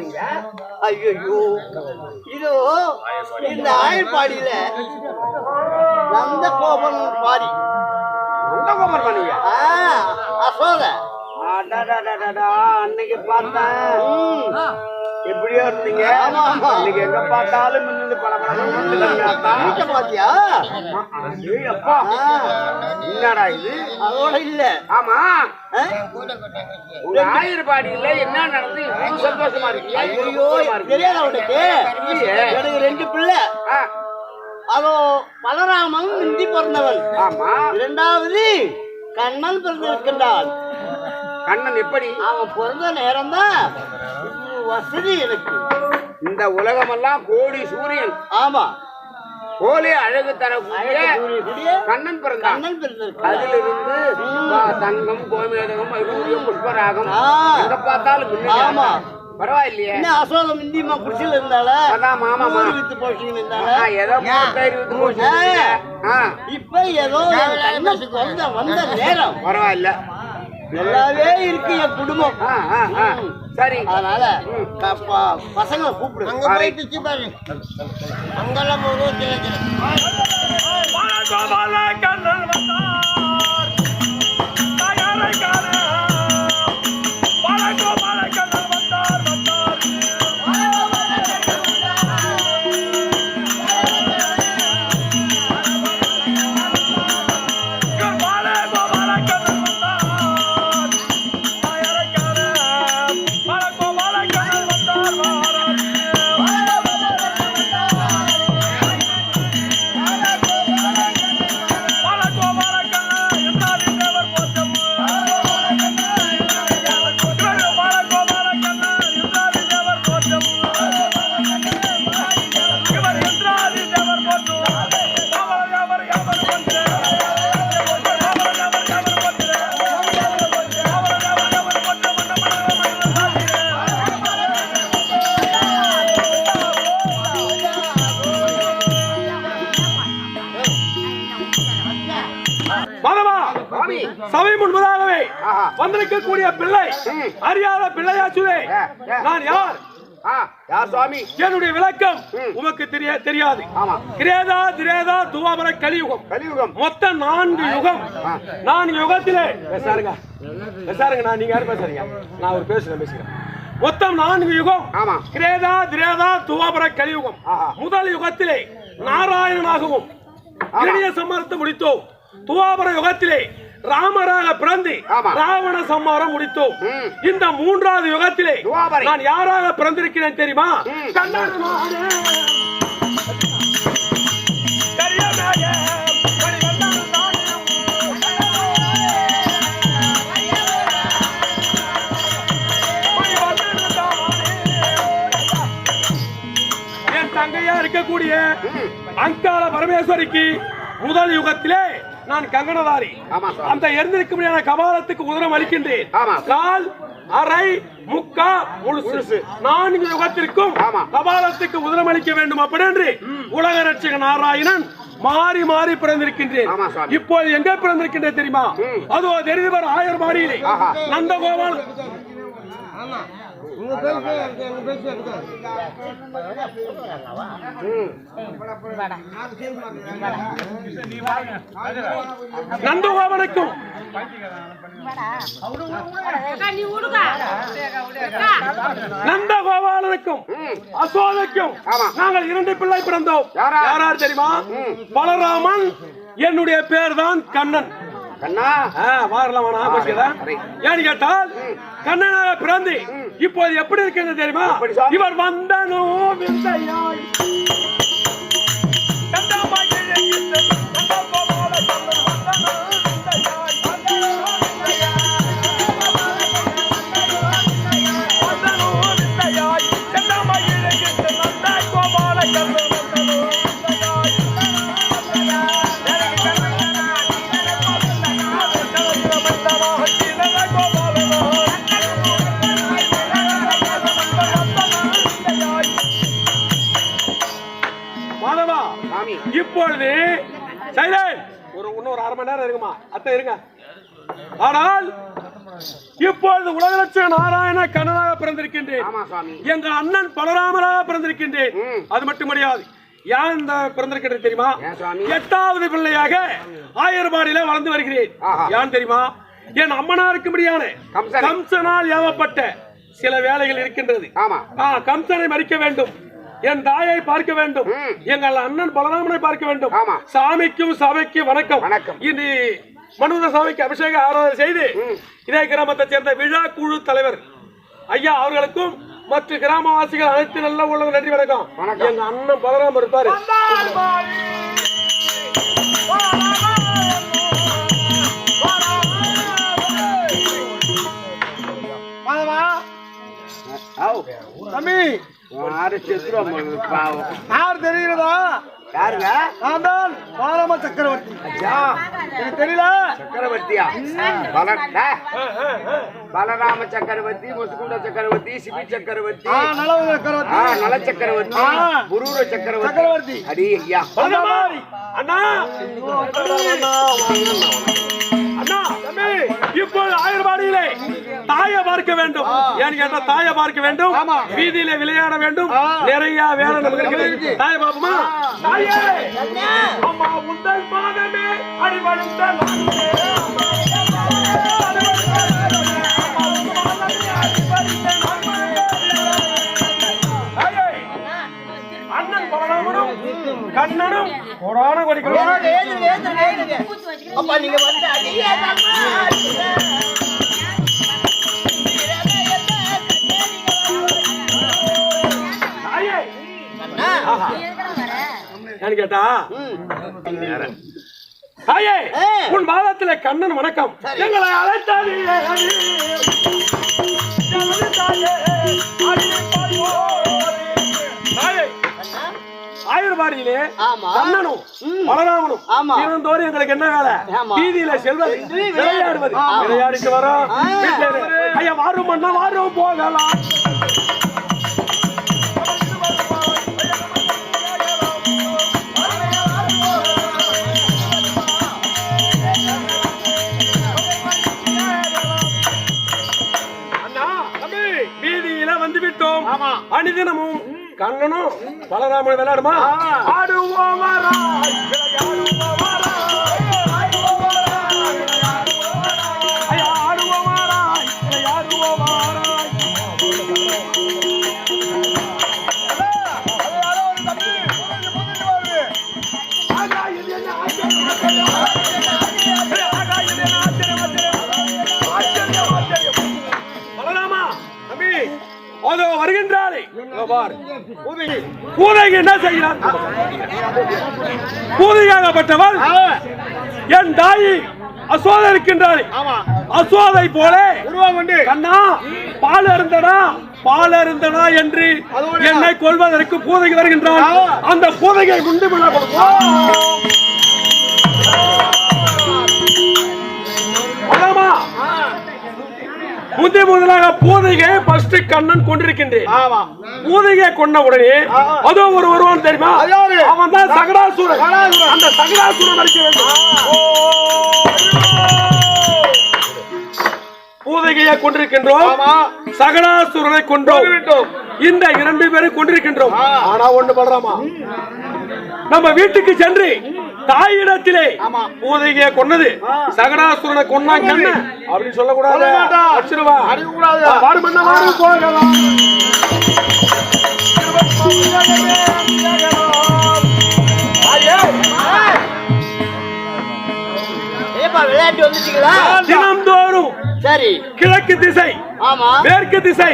நீங்க ஐயோ இது இந்த ஆயர்பாடியில நந்த கோபன் பாடி. ஆ, அசோக அடடடடடா, அன்னைக்கு பார்த்தேன். எப்படியோ இருந்தீங்க. இன்னைக்கு எங்க பார்த்தாலும் மின்னது பாத்தியா அப்பா. ஆ, என்னடா இது? அதோட இல்ல. ஆமா. ஆ? உங்க ஆயிரப்பாடியில என்ன நடந்து சந்தோஷமா இருக்கீங்க? ஐயோ? தெரியாத உனக்கு. எனக்கு ரெண்டு பிள்ளை. அதோ பலராமன் முந்தி பிறந்தவன். ஆமா. இரண்டாவது கண்ணன் பிறந்திருக்கின்றான். கண்ணன் எப்படி? அவன் பிறந்த நேரம் தான் வசதி எனக்கு. இந்த உலகமெல்லாம் கோடி சூரியன். ஆமா. கோலி அழகு தரக்கூடிய கண்ணன் பிறந்தான். அதிலிருந்து பா- தங்கம் கோமேதகம் புஷ்பராகம். எங்க பார்த்தாலும் ஆமா. பரவாயில்லையே. என்ன அசோகம் இந்தியமா குடிசையில் இருந்தால அதான். ஊரு வித்து போஷன் இருந்தால ஏதோ மூட்டை இருபது போச்சு ஆ, இப்ப ஏதோ வந்த வந்த நேரம். பரவாயில்ல. நல்லாவே இருக்கு என் குடும்பம். ஆ, ஆ, ஆ. சரி. அதனால க- ப- பசங்களை கூப்பிடு. அங்க போய் பிச்சு பாரு. அங்கெல்லாம் கோபால வந்திருக்கக்கூடிய பிள்ளை. அறியாத ஏ. நான் யார்? ஆ யார் சுவாமி? என்னுடைய விளக்கம். உமக்கு தெரிய தெரியாது. கிரேதா திரேதா துவாபர கலியுகம். கலியுகம். மொத்தம் நான்கு யுகம். ஆ. நான்கு யுகத்திலே. பேசாருங்க. பேசாருங்க நான் நீங்க யாரும் பேசுறீங்க நான் ஒரு பேசுறேன் பேசுறேன். மொத்தம் நான்கு யுகம். ஆமா. கிரேதா திரேதா துவாபர கலியுகம். முதல் யுகத்திலே நாராயணனாகவும் சம்மாரத்தை முடித்தோம். துவாபர யுகத்திலே ராமராக பிறந்து. ராவண சம்மாரம் முடித்தோம். இந்த மூன்றாவது யுகத்திலே. நான் யாராக பிறந்திருக்கிறேன் தெரியுமா. என் தங்கையா இருக்கக்கூடிய. அங்காள பரமேஸ்வரிக்கு முதல் யுகத்திலே நான் கங்கணதாரி அந்த எரிந்திருக்கும்படியான கபாலத்துக்கு உதரம் அளிக்கின்றேன். கால் அரை முக்கா முழுசு. நான்கு யுகத்திற்கும். கபாலத்துக்கு உதரம் அளிக்க வேண்டும் அப்படி என்று உலக ரட்சக நாராயணன் மாறி மாறி பிறந்திருக்கின்றேன். இப்போது எங்க பிறந்திருக்கின்றேன் தெரியுமா. அதோ தெரிந்தவர் ஆயர் மாடியிலே விடுங்க நந்தகோபாலனுக்கும் ம். அசோதைக்கும் ஆமா. நாங்கள் இரண்டு பிள்ளை பிறந்தோம் யாரா? யாரார் தெரியுமா. பலராமன் என்னுடைய பேர் தான் கண்ணன் கண்ணா. வாரலாம் வேணாம். ஏன்னு கேட்டால் கண்ணனாக பிறந்து இப்போது எப்படி இருக்கிறது தெரியுமா? இவர் வந்தனோ விந்தையாய். அரை மணி நேரம் இருக்குமா? அத்தை இருங்க. ஆனால் இப்பொழுது உலகலட்ச நாராயண கண்ணனாக பிறந்திருக்கின்றேன். எங்கள் அண்ணன் பலராமராக பிறந்திருக்கின்றேன். அது மட்டும் முடியாது யார் இந்த பிறந்திருக்கிறது தெரியுமா? எட்டாவது பிள்ளையாக ஆயர்பாடியில வளர்ந்து வருகிறேன். யான் தெரியுமா? என் அம்மனாருக்கு முடியான கம்சனை. கம்சனால் ஏவப்பட்ட சில வேலைகள் இருக்கின்றது. கம்சனை மறிக்க வேண்டும். என் தாயை பார்க்க வேண்டும். எங்கள் அண்ணன் பலராமனை பார்க்க வேண்டும் ஆமா. சாமிக்கும் சபைக்கு வணக்கம் வணக்கம். இன்று மனுத சாமிக்கு அபிஷேக ஆராதனை செய்து. இதே கிராமத்தை சேர்ந்த விழா குழு தலைவர் ஐயா அவர்களுக்கும் மற்ற கிராமவாசிகள் அனைத்து நல்ல உள்ளவங்க நன்றி வணக்கம் வணக்கம். எங்க அண்ணன் பலராம இருப்பாரு தம்பி யாரு இருக்கு, பாவம் யார் தெரிகிறதா? யாருங்க? நான் தான் பாரம சக்கரவர்த்தி. எனக்கு தெரியல. சக்கரவர்த்தியா. பலராம சக்கரவர்த்தி முசுகுண்ட சக்கரவர்த்தி சிபி சக்கரவர்த்தி. ஆ, சக்கரவர்த்தி. நல சக்கரவர்த்தி. அடி ஐயா. அண்ணா. இப்போது ஆயர்பாடியிலே தாயை பார்க்க வேண்டும். ஏன்னு கேட்டா தாயை பார்க்க வேண்டும். வீதியிலே விளையாட வேண்டும். நிறைய வேலை நமக்கு இருக்குது தாயை பாப்போமா தாயே! அம்மா அண்ணன் கண்ணனும் கொடான கொடிகளும் அப்பா நீங்க வந்து. ஏன்னு கேட்டா? தாயே உன் பாதத்திலே கண்ணன் வணக்கம். எங்களை அழைத்தாலே ஆமா. கண்ணனும் பலராமனும். தினந்தோறும் எங்களுக்கு என்ன வேலை. வீதியில செல்வது விளையாடுவது. விளையாடிட்டு வரோம். ஐயா வாரும் அண்ணா வாரும் போகலாம் கண்ணனும் பலராமன் விளையாடுமா? ஆடுவோம் பூதைக்கு என்ன செய்கிறார்? பூதையாகப்பட்டவள் என் தாயி அசோதை இருக்கின்றாரே அசோதை போல கண்ணா பால் அருந்தனா பால் அருந்தனா என்று என்னை கொள்வதற்கு பூதைக்கு வருகின்றான். ஆ. அந்த பூதையை குண்டு விழ முந்தி முதலாக பூதையை ஃபர்ஸ்ட் கண்ணன் கொண்டிருக்கின்றேன். பூதையை கொண்ட உடனே. அதோ ஒரு வருவான் தெரியுமா? அவன் தான் சகடாசுரன். அந்த சகடாசுரன் அடிக்க வேண்டும். பூதைகையை கொண்டிருக்கின்றோம் சகடாசுரனை கொன்றுவிட்டோம். இந்த இரண்டு பேரை கொண்டிருக்கின்றோம். ஆனா ஒண்ணு பண்றாமா? நம்ம வீட்டுக்கு சென்று தாயிடத்திலே. பூதைகையை கொன்னது. சகடாசுரனை கொன்னாங்க என்ன அப்படின்னு சொல்லக்கூடாது. அடிச்சிருவா. மன்னா வாரு போகலாம் விளையாட்டு வந்துட்டீங்களா? தினம்தோறும் சரி. கிழக்கு திசை ஆமா. மேற்கு திசை.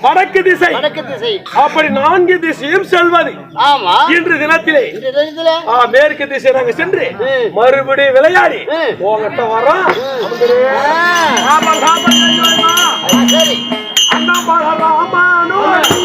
வடக்கு திசை. வடக்கு திசை. அப்படி நான்கு திசையும் செல்வது. ஆமா. இன்று தினத்திலே மேற்கு திசை நாங்க சென்று. மறுபடியும் விளையாடி ம். போகட்ட வரோம். ஆமா, சரி. அண்ணா அண்ணா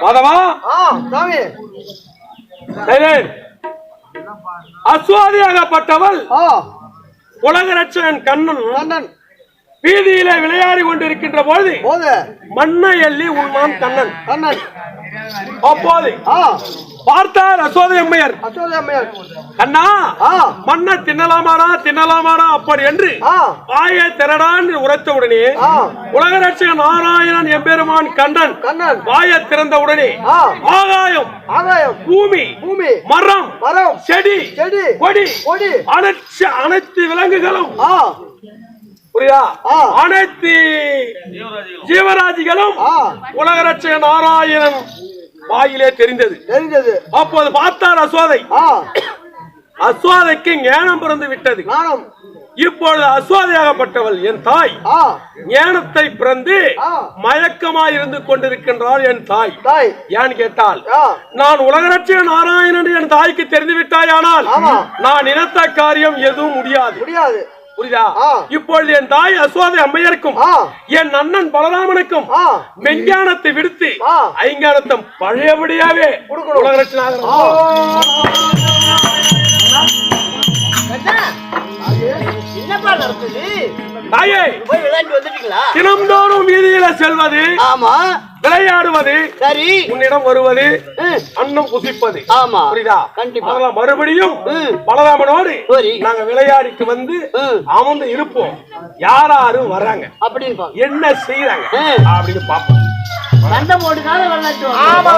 மாதவா. அசுவாதியாகப்பட்டவள் உலக ரட்சகன் கண்ணன். கண்ணன். வீதியிலே விளையாடி கொண்டிருக்கின்ற போது மண்ணை எள்ளி உண்மான் கண்ணன். கண்ணன். அப்போது ஆ. பார்த்தார் அசோதை அம்மையர். ஆ. மண்ணை தின்னலாமாடா தின்னலாமாடா அப்படி என்று ஆ. வாயை திரடான் உரைத்த உடனே ஆ. உலக ரட்சகன் நாராயணன் எம்பெருமான் கண்ணன் கண்ணன். வாயை திறந்த உடனே ஆகாயம் ஆகாயம். பூமி பூமி. மரம் மரம். செடி செடி. கொடி கொடி. அனைத்து அனைத்து விலங்குகளும் புரியுதா. அனைத்து ஜீவராசிகளும் ஆ. உலக ரட்சகன் நாராயணன் வாயிலே தெரிந்தது. தெரிஞ்சது அப்போது பார்த்தார் அசோதை ஆ. அஸ்வாதைக்கு ஞானம் பிறந்து விட்டது. இப்பொழுது அஸ்வாதையாகப்பட்டவள் என் தாய். ஞானத்தை பிறந்து. மயக்கமாய் இருந்து கொண்டிருக்கின்றாள் என் தாய். ஏன்னு கேட்டால் நான் உலகரட்சிய நாராயணன் என் தாய்க்கு தெரிந்து விட்டாயானால். நான் நினைத்த காரியம் எதுவும் முடியாது. முடியாது. புரியுதா. இப்பொழுது என் தாய் அஸ்வாதை அம்மையருக்கும் ஆ. என் அண்ணன் பலராமனுக்கும் மெஞ்ஞானத்தை விடுத்து ஆ. ஐங்கானத்தம் பழையபடியாவே தாயே போய் விளையாண்டு வந்துட்டீங்களா? தினம்தோறும் வீதியில செல்வது ஆமா. விளையாடுவது சரி. உன்னிடம் வருவது ம், அன்னம் புசிப்பது ஆமா. புரியுதா? கண்டிப்பா. அதெல்லாம் மறுபடியும். பலராமனோடு சரி. நாங்க விளையாடிட்டு வந்து. அமர்ந்து இருப்போம். யாராரு வர்றாங்க. அப்படின்னு என்ன செய்யறாங்க. அப்படின்னு பாப்போம் சண்டை போட்டுக்காத விளையாட்டு வாங்க. ஆ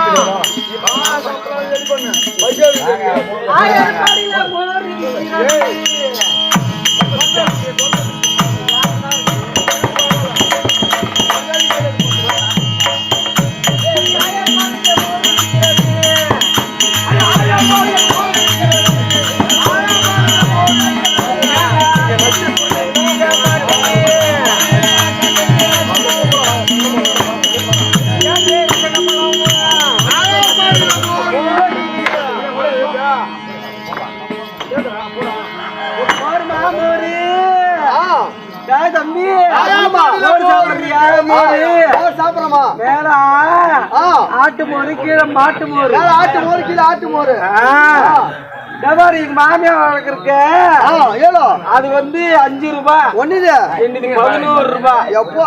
ஆட்டு மோரு கீழே ஆட்டு மோரு. டபாரி எங்க மாமியா வளர்க்குறக்க ஆ ஏழோ அது வந்து அஞ்சு ரூபாய் ஒண்ணுது. பதினோரு ரூபாய் எப்போ?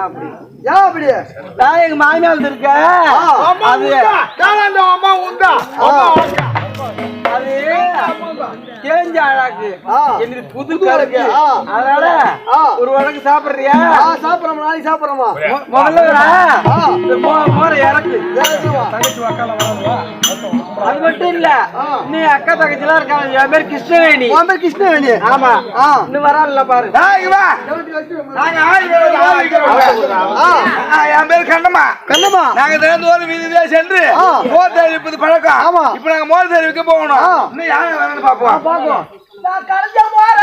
அப்படி? ஏன் அப்படி? நான் எங்க மாமியால் இருக்க அது அந்த அம்மா உண்டா? ஆ. அது தேஞ்ச அழகு ஆ. என்னது புது புது கருக்கு. அதனால. ஒரு வழக்கு சாப்பிடுறியா? ஆ சாப்பிடுறோமா நாளைக்கு சாப்பிடுறோமா முதல்ல மோரை இறக்கு. தங்கச்சி வக்கால வராதுவா? அது மட்டும் இல்ல நீ அக்கா தங்கச்சிலாம் இருக்காங்க என் பேர் கிருஷ்ணவேணி. உன் பேர் கிருஷ்ணவேணி. ஆமா. ஆ. இன்னும் வரான்ல பாரு. என் பேர் கண்ணம்மா. கண்ணம்மா. நாங்க தினந்தோறும் வீதியிலே சென்று ஆ. மோர் தெரிவிப்பது பழக்கம். ஆமா. இப்ப நாங்க மோர் தெரிவிக்க போகணும். ஆ. இன்னும் யாரும் பாப்போம் பாப்போம் நான் கலைஞ்ச மோர